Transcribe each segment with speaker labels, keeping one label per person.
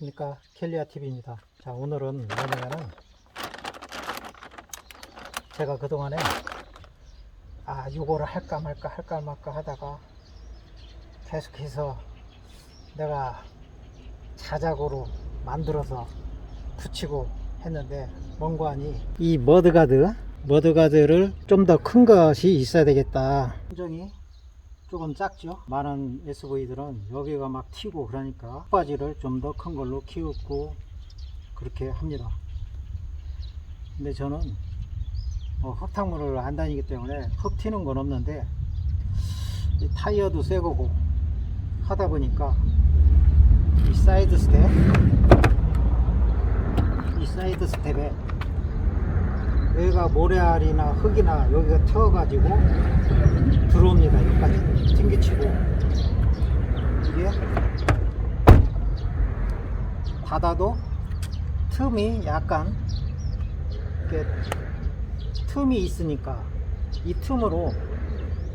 Speaker 1: 안녕하십니까 켈리아 TV입니다. 자 오늘은 뭐냐면은 제가 그동안에 아 요거를 할까 말까 할까 말까 하다가 계속해서 내가 자작으로 만들어서 붙이고 했는데 뭔고하니 이 머드가드 머드가드를 좀 더 큰 것이 있어야 되겠다. 함정이 조금 작죠. 많은 SV들은 여기가 막 튀고 그러니까 바지를 좀 더 큰 걸로 키우고 그렇게 합니다. 근데 저는 뭐 흙탕물을 안 다니기 때문에 흙 튀는 건 없는데 이 타이어도 새 거고 하다 보니까 이 사이드 스텝 이 사이드 스텝에 여기가 모래알이나 흙이나 여기가 튀어가지고 들어옵니다. 여기까지 튕기치고. 이게 닫아도 틈이 약간 이렇게 틈이 있으니까 이 틈으로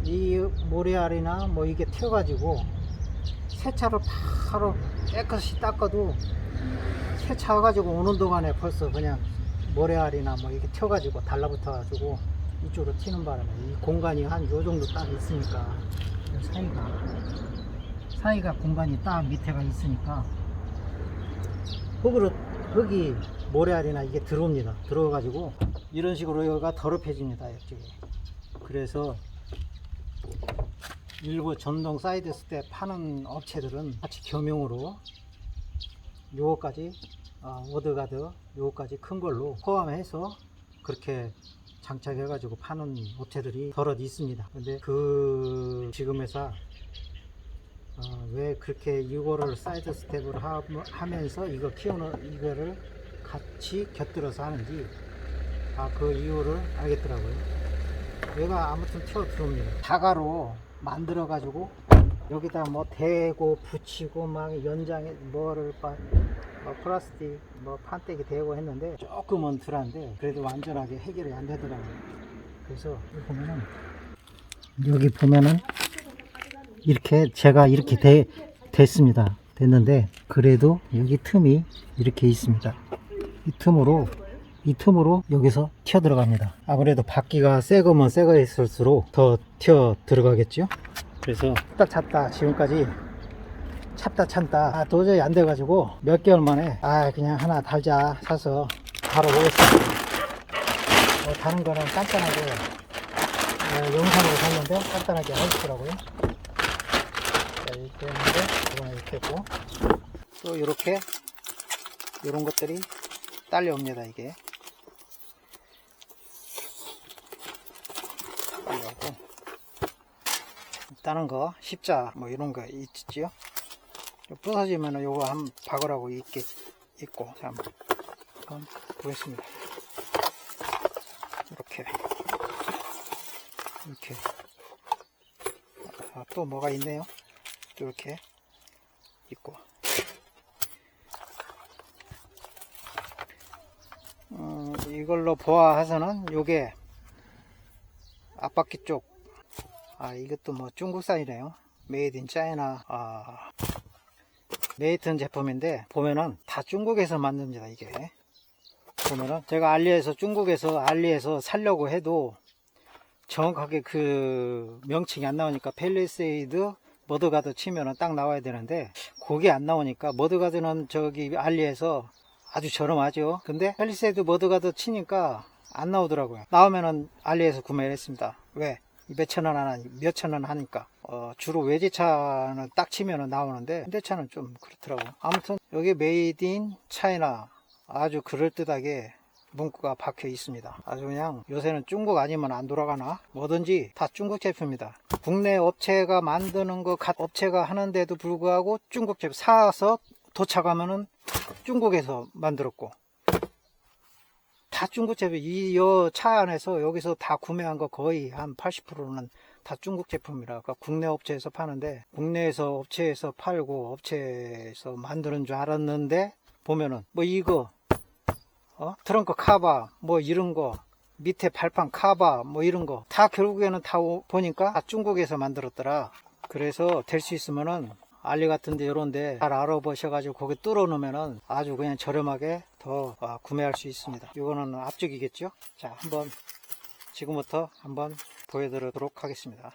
Speaker 1: 이 모래알이나 뭐 이게 튀어가지고 세차를 바로 깨끗이 닦아도 세차 가지고 오는 동안에 벌써 그냥 모래알이나 뭐 이렇게 튀어가지고 달라붙어 가지고 이쪽으로 튀는 바람에 이 공간이 한 요 정도 딱 있으니까 요 사이가 사이가 공간이 딱 밑에가 있으니까 흙으로 흙이 모래알이나 이게 들어옵니다. 들어가지고 이런 식으로 여기가 더럽혀집니다 이쪽에. 그래서 일부 전동 사이드 스텝 파는 업체들은 같이 겸용으로 요거까지 어, 워드가드 요거까지 큰 걸로 포함해서 그렇게 장착해 가지고 파는 업체들이 더럿 있습니다. 근데 그 지금 회사 어, 왜 그렇게 이거를 사이드 스텝을 하, 하면서 이거 키우는 이거를 같이 곁들여서 하는지 아 그 이유를 알겠더라고요. 얘가 아무튼 튀어 들어옵니다. 다가로 만들어 가지고 여기다 뭐 대고 붙이고 막 연장에 뭐를 빠, 뭐 플라스틱 뭐 판때기 대고 했는데 조금은 덜한데 그래도 완전하게 해결이 안 되더라고요. 그래서 여기 보면은 여기 보면은 이렇게 제가 이렇게 돼, 됐습니다. 됐는데 그래도 여기 틈이 이렇게 있습니다. 이 틈으로 이 틈으로 여기서 튀어 들어갑니다. 아무래도 바퀴가 새 거면 새거 있을수록 더 튀어 들어가겠죠? 그래서 딱 찼다 지금까지 참다 참다. 아, 도저히 안 돼가지고 몇 개월 만에 아 그냥 하나 달자 사서 바로 보겠습니다. 뭐 다른 거는 간단하게 어, 영상으로 샀는데 간단하게 하시더라고요. 자, 이렇게 했는데 이거는 이렇게 했고. 또 이렇게 이런 것들이 딸려옵니다 이게. 다른 거 십자 뭐 이런 거 있지요 부서지면 요거 한 박으라고 있게 있고 자 한번 한번 보겠습니다. 이렇게. 이렇게. 아, 또 뭐가 있네요? 이렇게 있고. 음, 이걸로 보아해서는 요게 앞바퀴 쪽. 아 이것도 뭐 중국산이네요. 메이드 인 차이나 아 메이튼 제품인데 보면은 다 중국에서 만듭니다 이게. 보면은 제가 알리에서 중국에서 알리에서 살려고 해도 정확하게 그 명칭이 안 나오니까 펠리세이드 머드가드 치면은 딱 나와야 되는데 그게 안 나오니까 머드가드는 저기 알리에서 아주 저렴하죠. 근데 펠리세이드 머드가드 치니까 안 나오더라고요. 나오면은 알리에서 구매를 했습니다. 왜? 몇천 원 하나, 몇천 원 하니까. 어, 주로 외제차는 딱 치면은 나오는데, 현대차는 좀 그렇더라고. 아무튼, 여기 메이드 인 차이나 아주 그럴듯하게 문구가 박혀 있습니다. 아주 그냥 요새는 중국 아니면 안 돌아가나? 뭐든지 다 중국 제품이다. 국내 업체가 만드는 거, 갓 업체가 하는데도 불구하고 중국 제품 사서 도착하면은 중국에서 만들었고, 다 중국 제품 이차 안에서 여기서 다 구매한 거 거의 한 80%는 다 중국 제품이라 그러니까 국내 업체에서 파는데 국내에서 업체에서 팔고 업체에서 만드는 줄 알았는데 보면은 뭐 이거 어? 트렁크 카바 뭐 이런 거 밑에 발판 카바 뭐 이런 거 다 결국에는 다 오- 보니까 다 중국에서 만들었더라 그래서 될 수 있으면은 알리 같은데 이런데 잘 알아보셔가지고 거기 뚫어 놓으면은 아주 그냥 저렴하게 더 아, 구매할 수 있습니다. 이거는 앞쪽이겠죠? 자, 한번 지금부터 한번 보여드리도록 하겠습니다.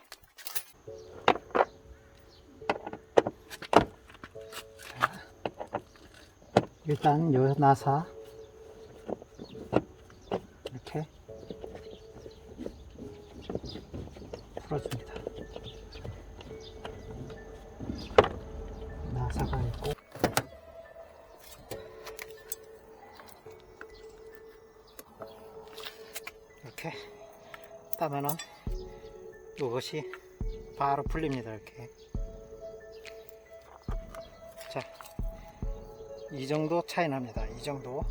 Speaker 1: 자, 일단 요 나사 이렇게 풀어줍니다. 따면은 이것이 바로 풀립니다 이렇게. 자 이 정도 차이 납니다. 이 정도.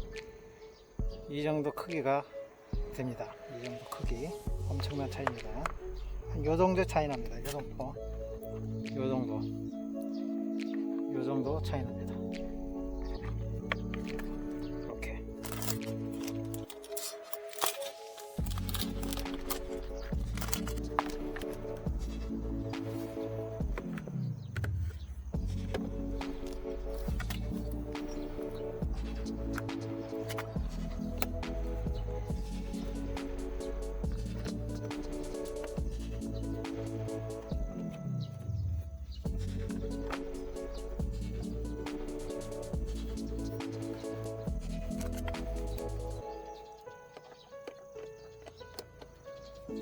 Speaker 1: 이 정도 크기가 됩니다. 이 정도 크기. 엄청난 차이입니다. 한요 정도 차이 납니다. 요 정도. 요 정도. 요 정도 차이 납니다 이렇게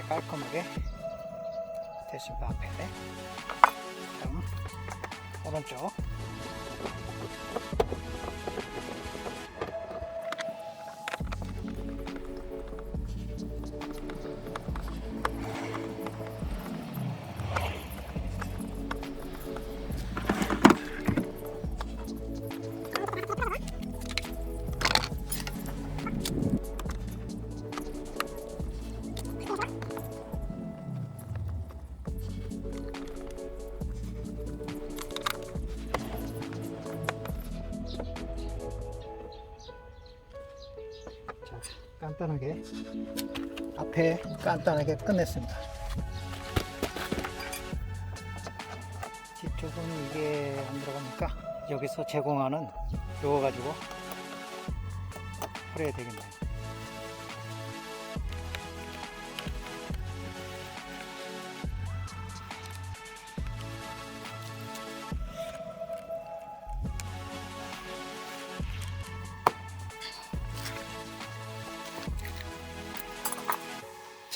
Speaker 1: 깔끔하게 됐습니다 앞에. 다음 오른쪽 간단하게 앞에 간단하게 끝냈습니다. 뒤쪽은 이게 안 들어가니까 여기서 제공하는 요거 가지고 풀어야 되겠네요.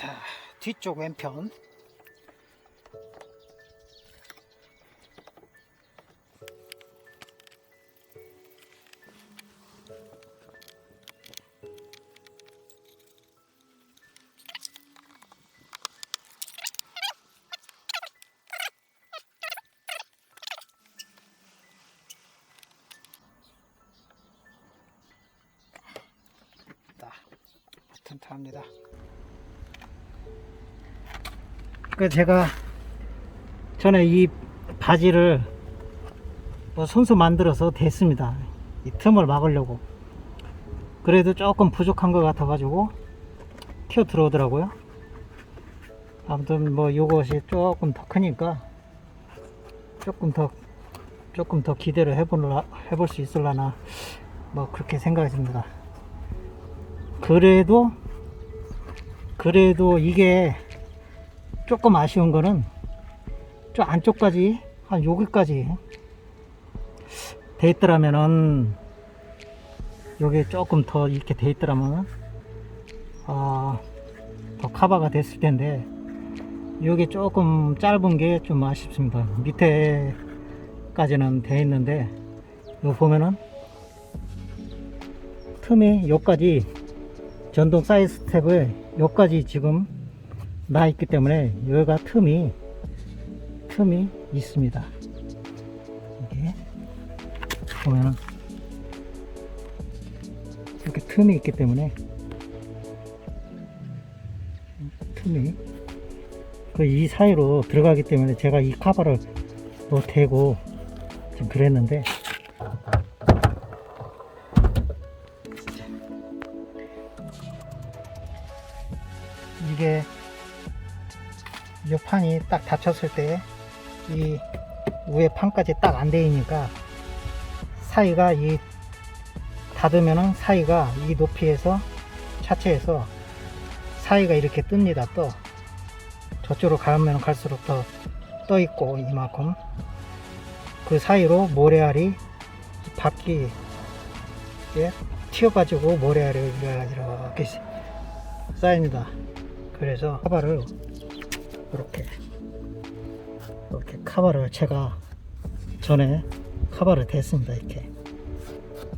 Speaker 1: 자, 뒤쪽 왼편. 자, 튼튼합니다. 그 제가 전에 이 바지를 뭐 손수 만들어서 댔습니다. 이 틈을 막으려고. 그래도 조금 부족한 것 같아 가지고 튀어 들어오더라고요. 아무튼 뭐 요것이 조금 더 크니까 조금 더 조금 더 기대를 해보려 해볼 수 있을라나 뭐 그렇게 생각이 듭니다. 그래도 그래도 이게 조금 아쉬운 거는 저 안쪽까지 한 여기까지 돼 있더라면은 여기 조금 더 이렇게 돼 있더라면 아, 더 커버가 됐을 텐데 여기 조금 짧은 게 좀 아쉽습니다. 밑에까지는 돼 있는데 이거 보면은 틈이 여기까지 전동 사이드 스텝을 여기까지 지금 나 있기 때문에 여기가 틈이 틈이 있습니다. 이게 보면은 이렇게 틈이 있기 때문에 틈이 그 이 사이로 들어가기 때문에 제가 이 카바를 뭐 대고 지금 그랬는데 이게 이 판이 딱 닫혔을 때 이 위에 판까지 딱 안 되니까 사이가 이 닫으면은 사이가 이 높이에서 차체에서 사이가 이렇게 뜹니다 또. 저쪽으로 가면 갈수록 더 떠 있고 이만큼. 그 사이로 모래알이 바퀴 에 튀어가지고 모래알이 이렇게 쌓입니다. 그래서 카바를 이렇게. 이렇게 카바를 제가 전에 카바를 댔습니다 이렇게.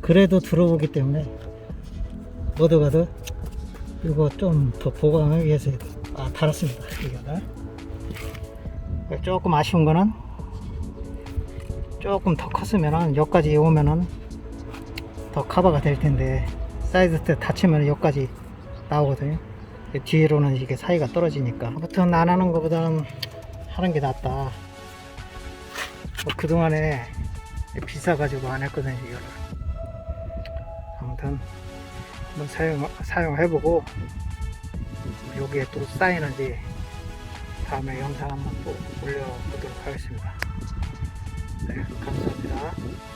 Speaker 1: 그래도 들어오기 때문에 모두가도 이거 좀 더 보강하기 위해서 아 달았습니다 이거를. 조금 아쉬운 거는 조금 더 컸으면은 여기까지 오면은 더 커버가 될 텐데 사이드 때 다치면 여기까지 나오거든요 뒤로는 이게 사이가 떨어지니까. 아무튼 안 하는 것보다는 하는 게 낫다. 뭐 그동안에 비싸가지고 안 했거든요 이거를. 아무튼 한번 사용, 사용해보고 여기에 또 쌓이는지. 다음에 영상 한번 또 올려보도록 하겠습니다. 네 감사합니다